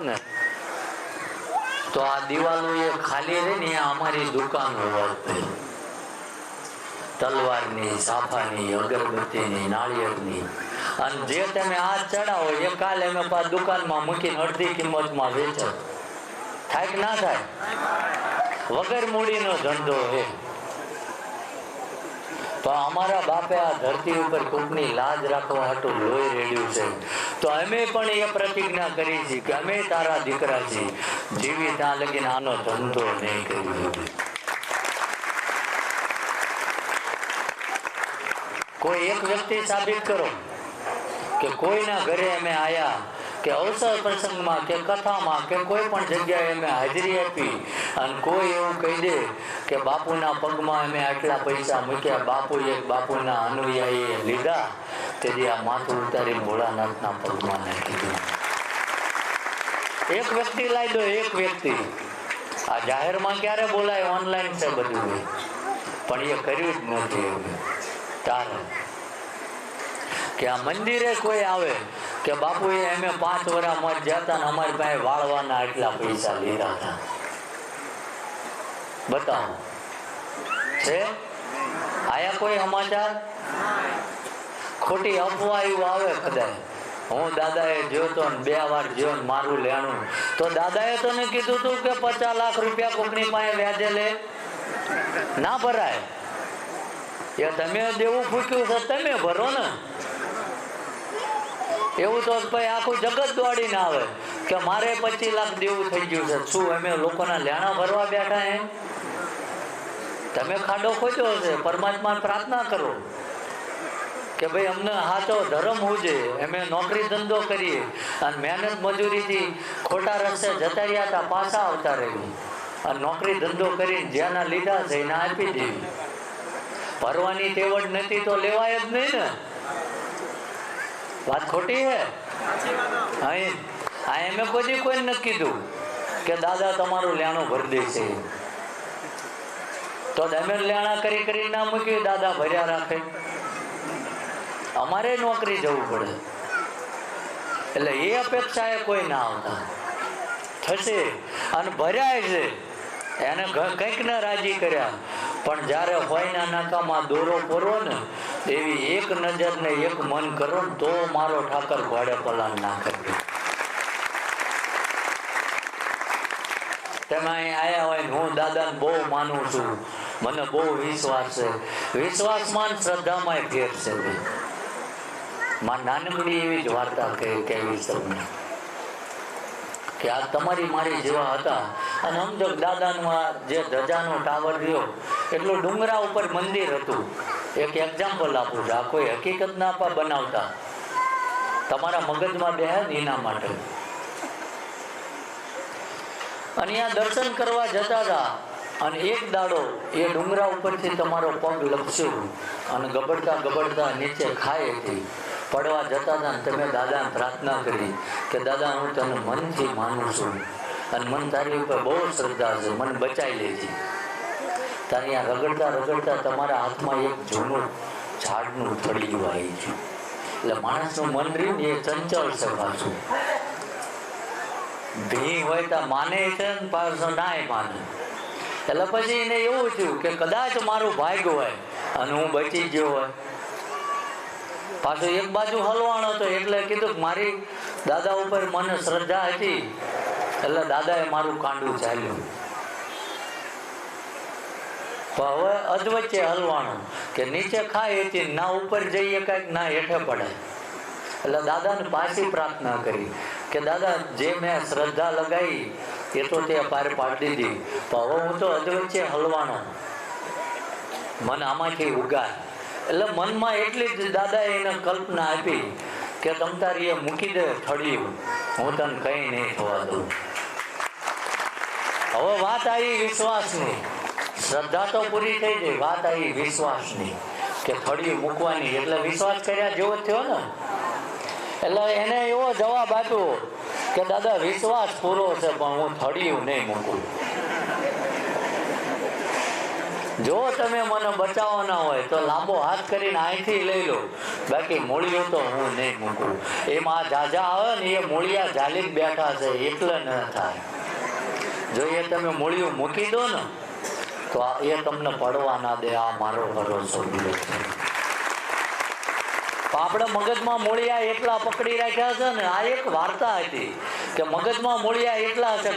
ને તો આ દિવાલો એ ખાલી રહી ને અમારી દુકાનો હોત તલવારની, સાફાની, અગરબત્તીની, નાળિયેરની. અને જે તમે આ ચડાવો, એ કાલે અમે પાછા દુકાનમાં મૂકીને અડધી કિંમતમાં વેચો. થાય કે ના થાય? વગર મૂડીનો ધંધો હે. તો અમારા બાપે આ ધરતી ઉપર કોકની લાજ રાખવા હાટું લોહી રેડ્યું છે. તો અમે પણ એ પ્રતિજ્ઞા કરી છે કે અમે તારા દીકરા છીએ. જીવી ત્યાં લગીને આનો ધંધો નહીં કર્યો. કોઈ એક વ્યક્તિ સાબિત કરો કે કોઈના ઘરે અમે આયા કે અવસર પ્રસંગમાં કે કથામાં કે કોઈ પણ જગ્યાએ અમે હાજરી આપી અને કોઈ એવું કહી દે કે બાપુના પગમાં અમે આટલા પૈસા મૂક્યા બાપુ એક બાપુના અનુયાયીએ લીધા. તેથી આ માથું ઉતારી ભોળાનાથના પગમાં નાખી દીધું. એક વ્યક્તિ લાવી દો એક વ્યક્તિ. આ જાહેરમાં ક્યારે બોલાય? ઓનલાઈન છે બધું. પણ એ કર્યું જ નથી તારે. કે આ મંદિરે કોઈ આવે, કે બાપુ અમે પાંચ વર્ષ મત જતા ને અમારી પાસે વાળવાના એટલા પૈસા લીધા હતા. બતાવો. છે? આયા કોઈ સમાચાર? ખોટી અફવા આવે કદાચ. હું દાદાએ જોતો ને બે વાર જોયો ને મારું લેણું. તો દાદાએ તને કીધું તું કે પચાસ લાખ રૂપિયા કોકની પાસે વ્યાજે લે. ના ભરાય. એ તમે દેવું ફૂક્યું છે, તમે ભરો ને. એવું તો ભાઈ આખું જગત દોડીને આવે કે મારે પચીસ લાખ દેવું થઈ ગયું છે. શું અમે લોકોના લેણા ભરવા બેઠા એમ તમે ખાડો ખોજો હશે. પરમાત્મા પ્રાર્થના કરો. કે ભાઈ, અમને સાચો ધર્મ હોજે અમે નોકરી ધંધો કરીએ. અને મહેનત મજૂરીથી ખોટા રસ્તે જતા રહ્યા હતા, પાછા આવતા રહ્યું. અને નોકરી ધંધો કરીને જ્યાંના લીધા છે, એને આપી દેવી ભરવાની તેવડ નથી તો લેવાય જ નહીં ને. વાત ખોટી હે? અહીં આ એમે કોઈ નથી કીધું કે દાદા તમારું લેણું ભરી દેશે તો તમે લેણા કરી કરી ના મૂકી દાદા ભર્યા રાખે. અમારે નોકરી જવું પડે. એટલે એ અપેક્ષા એ કોઈ ના આવતા. થશે. અને ભર્યા છે. એને કંઈક ને રાજી કર્યા. પણ જ્યારે હોયના નાકામાં દોરો પૂરો ને, એવી એક નજર ને એક મન કરો ને, તો મારો ઠાકર ઘોડે પલાન ના કરી તમે અહીં આયા હોય હું દાદાને બહુ માનું છું. મને બહુ વિશ્વાસ છે. વિશ્વાસમાં શ્રદ્ધામાં ફેર છે માં નાનકડી એવી જ વાર્તા કહેવી તમને કે આ તમારી મારી જેવા હતા. અને કે દાદાનું આ જે ધજાનો ટાવર રહ્યો, એટલું ડુંગરા ઉપર મંદિર હતું. એક એક્ઝામ્પલ આપું છું. આ કોઈ હકીકત ના પા બનાવતા. તમારા મગજમાં બે એના માટે. અને આ દર્શન કરવા જતા હતા. અને એક દાડો એ ડુંગરા ઉપરથી તમારો પગ લપસ્યો. અને ગબડતા ગબડતા નીચે ખાય હતી. પડવા જતા હતા તમે દાદાને પ્રાર્થના કરી કે દાદા, હું તને મનથી માનું છું અને મન તારી ઉપર બહુ શ્રદ્ધા છે. મને બચાવી લેજે. તારી આ રગડતા રગડતા તમારા હાથમાં એક જૂનું ઝાડનું થળિયું આવી ગયું. એટલે માણસનું મન રહ્યું ને એ ચંચળ છે પાછું. ભી હોય તો માને છે ને પાછો નાય માને. એટલે પછી એને એવું થયું કે કદાચ મારું ભાગ્ય હોય અને હું બચી ગયો હોય પાછો એક બાજુ હલવાણ હતો, એટલે કીધું મારી દાદા ઉપર મને શ્રદ્ધા હતી, એટલે દાદાએ મારું કાંડું ચાલ્યું. હવે અધવચ્ચે હલવાનું કે નીચે ખાય હતી ના ઉપર જઈએ કાંઈક, ના હેઠે પડે. એટલે દાદાને પાછી પ્રાર્થના કરી, કે દાદા, જે મેં શ્રદ્ધા લગાવી એ તો તે પાર પાડી દીધી. તો હવે હું તો અધવચ્ચે હલવાનો મને આમાંથી ઉગાય એટલે મનમાં એટલી જ દાદાએ એને કલ્પના આપી કે તમ તારી એ મૂકી દે થળિયું હું તને કંઈ નહીં થવા દઉં. હવે વાત આવી વિશ્વાસની. શ્રદ્ધા તો પૂરી થઈ ગઈ, વાત આવી વિશ્વાસની કે ફળી મૂકવાની. એટલે વિશ્વાસ કર્યા જેવો જ થયો ને. એટલે એને એવો જવાબ આપ્યો કે દાદા, વિશ્વાસ પૂરો છે, પણ હું થળિયું નહીં મૂકું. જો તમે મને બચાવવાના હોય તો લાંબો હાથ કરીને અહીંથી લઈ લો. બાકી મૂળિયું તો હું નહીં મૂકું. એમાં જાજા આવે ને એ મૂળિયા જાલી બેઠા છે એટલે ન થાય. જો એ તમે મૂળિયું મૂકી દો ને, તો એ તમને પડવા ના દે, આ મારો ભરોસો છે. આપણે મગજમાં મૂળિયા એટલા પકડી રાખ્યા છે ને, આ એક વાર્તા હતી કે મગજમાં મૂળિયા એટલા છે